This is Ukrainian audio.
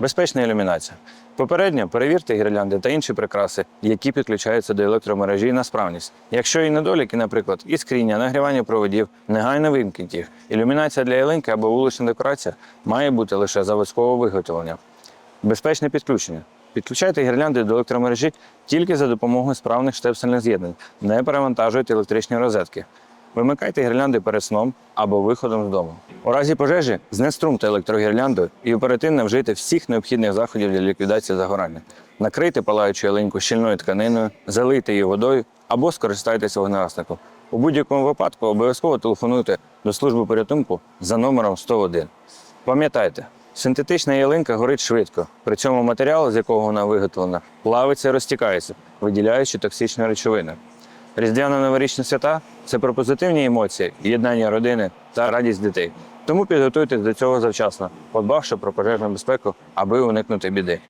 Безпечна ілюмінація. Попередньо перевірте гірлянди та інші прикраси, які підключаються до електромережі на справність. Якщо є недоліки, наприклад, іскріння, нагрівання проводів, негайно вимкніть їх. Ілюмінація для ялинки або вулична декорація має бути лише заводського виготовлення. Безпечне підключення. Підключайте гірлянди до електромережі тільки за допомогою справних штепсельних з'єднань. Не перевантажуйте електричні розетки. Вимикайте гірлянди перед сном або виходом з дому. У разі пожежі знеструмте електрогірлянду і оперативно вжийте всіх необхідних заходів для ліквідації загорання. Накрийте палаючу ялинку щільною тканиною, залийте її водою або скористайтеся вогнегасником. У будь-якому випадку обов'язково телефонуйте до служби порятунку за номером 101. Пам'ятайте, синтетична ялинка горить швидко, при цьому матеріал, з якого вона виготовлена, плавиться і розтікається, виділяючи токсичні речовини. Різдвяно-новорічні свята це про позитивні емоції, єднання родини та радість дітей. Тому підготуйтесь до цього завчасно, подбавши про пожежну безпеку, аби уникнути біди.